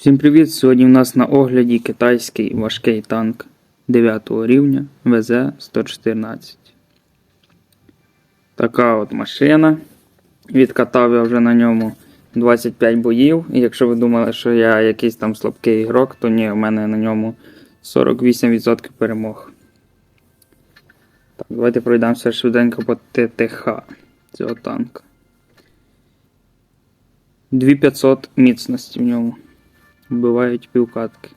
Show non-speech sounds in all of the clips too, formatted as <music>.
Всім привіт! Сьогодні у нас на огляді китайський важкий танк 9 рівня ВЗ-114. Така от машина. Відкатав я вже на ньому 25 боїв. І якщо ви думали, що я якийсь там слабкий ігрок, то ні, у мене на ньому 48% перемог. Так, давайте пройдемося швиденько по ТТХ цього танка. 2500 міцності в ньому. Вбивають півкатки.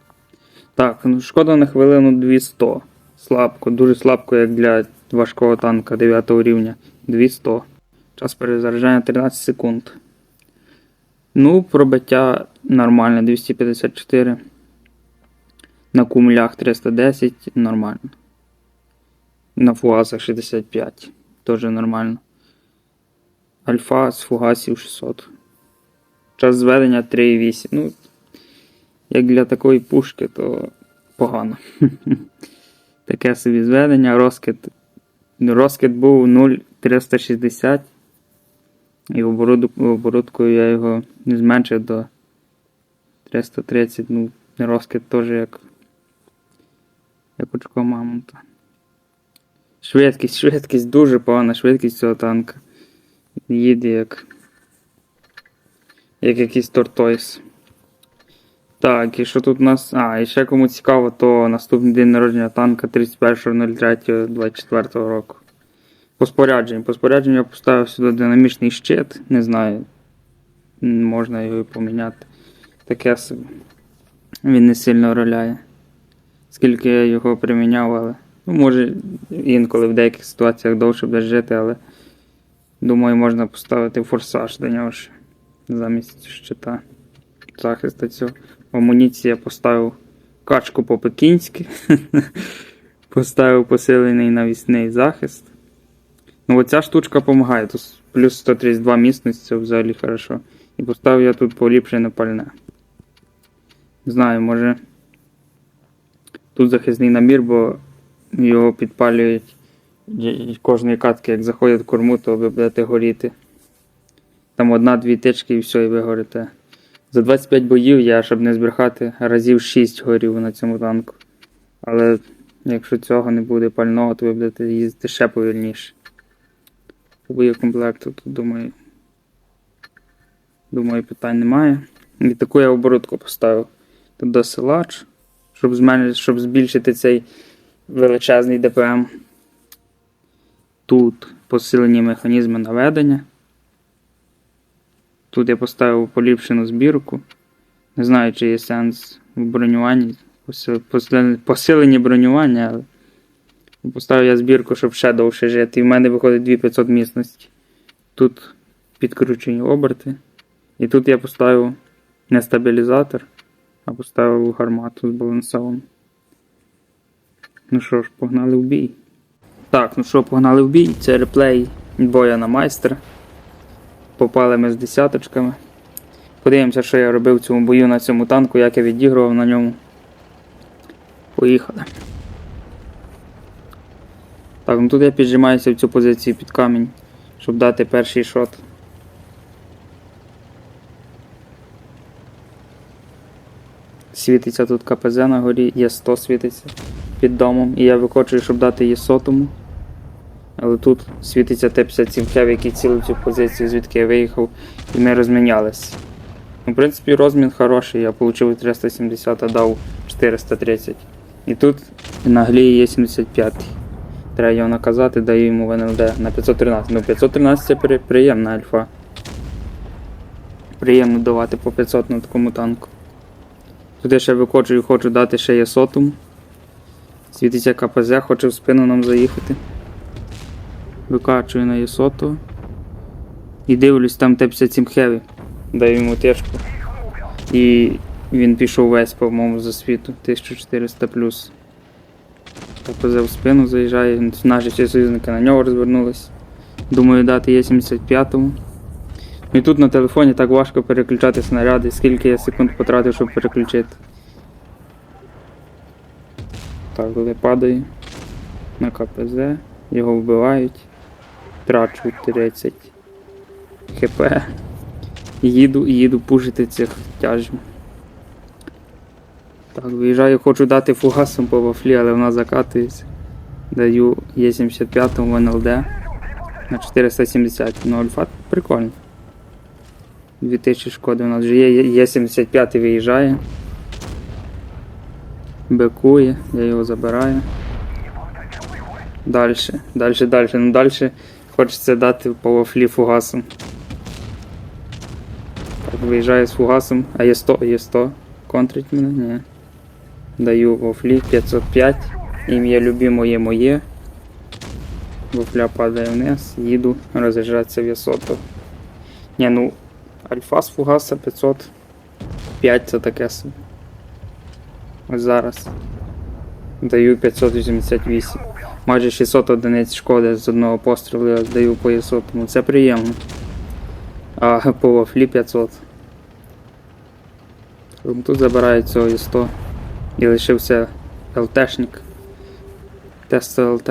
Так, ну шкода на хвилину 200. Слабко, дуже слабко, як для важкого танка 9 рівня. 200. Час перезаряджання 13 секунд. Ну, пробиття нормальне 254. На кумлях 310 нормально. На фугасах 65. Теж нормально. Альфа з фугасів 600. Час зведення 3,8. Ну, як для такої пушки, то погано. <laughs> Таке собі зведення. Розкид. Розкид був 0,360. І оборудкою я його не зменшив до 330. Ну, розкид теж як. Як очко мамонта. Швидкість, швидкість, дуже погана швидкість цього танка. Їде як. Як якийсь тортойс. Так, і що тут у нас. А, і ще кому цікаво, то наступний день народження танка 31.03.24 року. По спорядженню. По спорядженню я поставив сюди динамічний щит. Не знаю, можна його і поміняти. Таке собі. Він не сильно роляє. Скільки я його приміняв, але. Ну, може, інколи в деяких ситуаціях довше буде жити, але думаю, можна поставити форсаж до нього ще замість щита. Захисту цього. В амуніції я поставив качку по-пекінськи. <laughs> поставив посилений навісний захист. Ну, оця штучка допомагає. Тут плюс 132 міцності, це взагалі хорошо. І поставив я тут поліпшене пальне. Не знаю, може. Тут захисний набір, бо його підпалюють кожної катки, як заходять в корму, то ви будете горіти. Там одна-дві тички і все, і ви горите. За 25 боїв я, щоб не збрехати, разів 6 горів на цьому танку. Але якщо цього не буде пального, то ви будете їздити ще повільніше. По боєкомплекту, тут думаю. Думаю, питань немає. І таку я оборудку поставив. Тут досилач, щоб, зменшити, щоб збільшити цей величезний ДПМ. Тут посилені механізми наведення. Тут я поставив поліпшену збірку. Не знаю, чи є сенс в бронюванні. Посилені бронювання, але поставив я збірку, щоб ще довше жити. І в мене виходить 2500 міцності. Тут підкручені оберти. І тут я поставив не стабілізатор, а поставив гармату збалансовану. Ну що ж, погнали в бій. Так, ну що, погнали в бій. Це реплей боя на майстер. Попали ми з десяточками. Подивимося, що я робив в цьому бою на цьому танку, як я відігрував на ньому. Поїхали. Так, ну тут я піджимаюся в цю позицію під камінь, щоб дати перший шот. Світиться тут КПЗ на горі, є 100 світиться під домом. І я викочую, щоб дати її сотому. Але тут світиться Т-57 хев, який цілив цю позицію, звідки я виїхав, і ми розмінялися. Ну, В принципі, розмін хороший, я отримав 370, а дав 430. І тут на глі є 75. Треба його наказати, даю йому в НЛД на 513. Ну 513 це при, приємна альфа. Приємно давати по 500 на такому танку. Тут я ще викочую, хочу дати ще є сотому. Світиться КПЗ, хоче в спину нам заїхати. Викачую на Єсоту. І дивлюсь, там Т-57 Хеві. Даю йому тежку. І він пішов весь, по-моєму, за світу. 1400 плюс. КПЗ в спину заїжджає, наші всі союзники на нього розвернулись. Думаю, дати є 75-му. І тут на телефоні так важко переключати снаряди, скільки я секунд потратив, щоб переключити. Так, коли падаю на КПЗ, його вбивають. Трачу 30 хп. Їду і їду пушити цих тяжів. Так, виїжджаю, хочу дати фугасом по вафлі, але вона закатується. Даю Е75 в НЛД на 470. Ну, альфа прикольно. 2000 шкоди у нас вже є. Е75 виїжджає. Бекує, я його забираю. Дальше, дальше, дальше. Ну дальше хочеться дати по вафлі фугасом. Виїжджаю з фугасом. А є 100, є 100. Контрить мене? Ні. Даю вафлі 505. Ім'я любимо є моє. Вафля падає вниз, їду роз'їжджатися в Ясото. Ні, ну, альфа з фугаса 505 це таке собі. Ось зараз. Даю 588. Майже 600 одиниць шкоди з одного пострілу я даю по Ясотому. Це приємно. А по вафлі 500. Тут забирають цього і 100. І лишився ЛТшник. Тест ЛТ.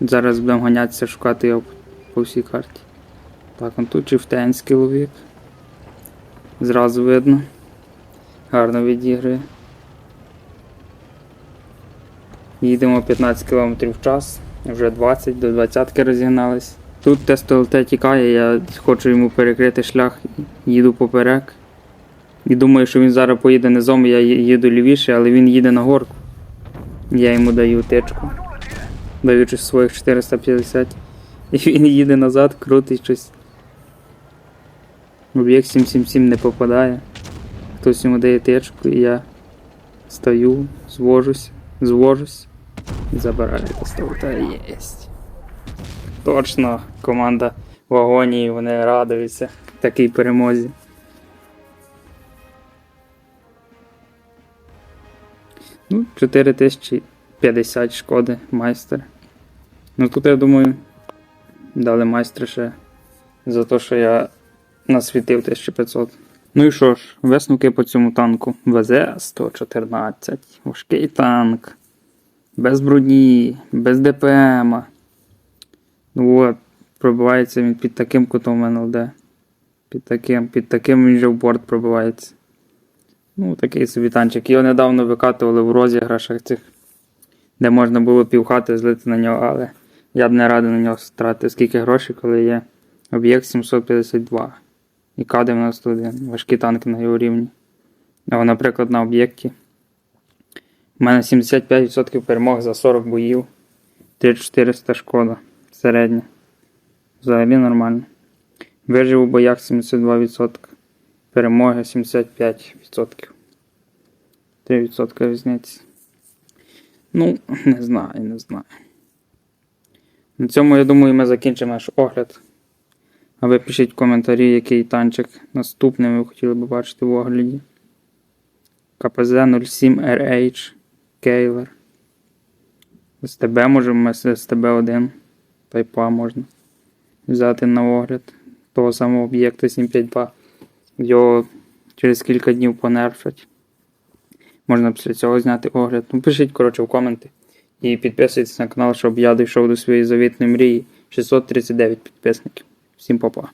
Зараз будемо ганятися, шукати його по всій карті. Так, он тут чифтенський ловік. Зразу видно. Гарно відіграє. Їдемо 15 км в час, вже 20 до 20 розігнались. Тут тест тікає, я хочу йому перекрити шлях, їду поперек. І думаю, що він зараз поїде низом, я їду лівіше, але він їде на горку. Я йому даю тичку. Даючи своїх 450. І він їде назад, крутить щось. Об'єкт 777 не попадає. Хтось йому дає тичку, і я стою, звожусь, звожусь і забираю достав. Та єсть. Точно, команда в агонії, вони радуються такій перемозі. Ну, 4050 шкоди, майстер. Ну тут я думаю, дали майстер ще за те, що я насвітив 1500. Ну і що ж, висновки по цьому танку. ВЗ-114, важкий танк. Без броні, без ДПМ. Ну от, пробивається він під таким кутом НЛД. Під таким, під таким він же в борт пробивається. Ну, такий собі танчик. Його недавно викатували в розіграшах цих, де можна було півхати злити на нього, але я б не радив на нього стратити скільки грошей, коли є об'єкт 752 і К-91. Важкі танки на його рівні. А, наприклад, на об'єкті. У мене 75% перемог за 40 боїв. 3400 шкода. Середня. Взагалі нормально. Вижив у боях 72%. Перемоги 75%. 3% різниці. Ну, не знаю, не знаю. На цьому, я думаю, ми закінчимо наш огляд. А ви пишіть в коментарі, який танчик наступний ви хотіли б бачити в огляді. КПЗ 07RH Кейлер. СТБ можемо з СТБ-1. Тайпа можна взяти на огляд того самого об'єкта 752. Його через кілька днів понерфять. Можна після цього зняти огляд. Ну, пишіть, коротше, в коменти. І підписуйтесь на канал, щоб я дійшов до своєї завітної мрії. 639 підписників. Всім па-па.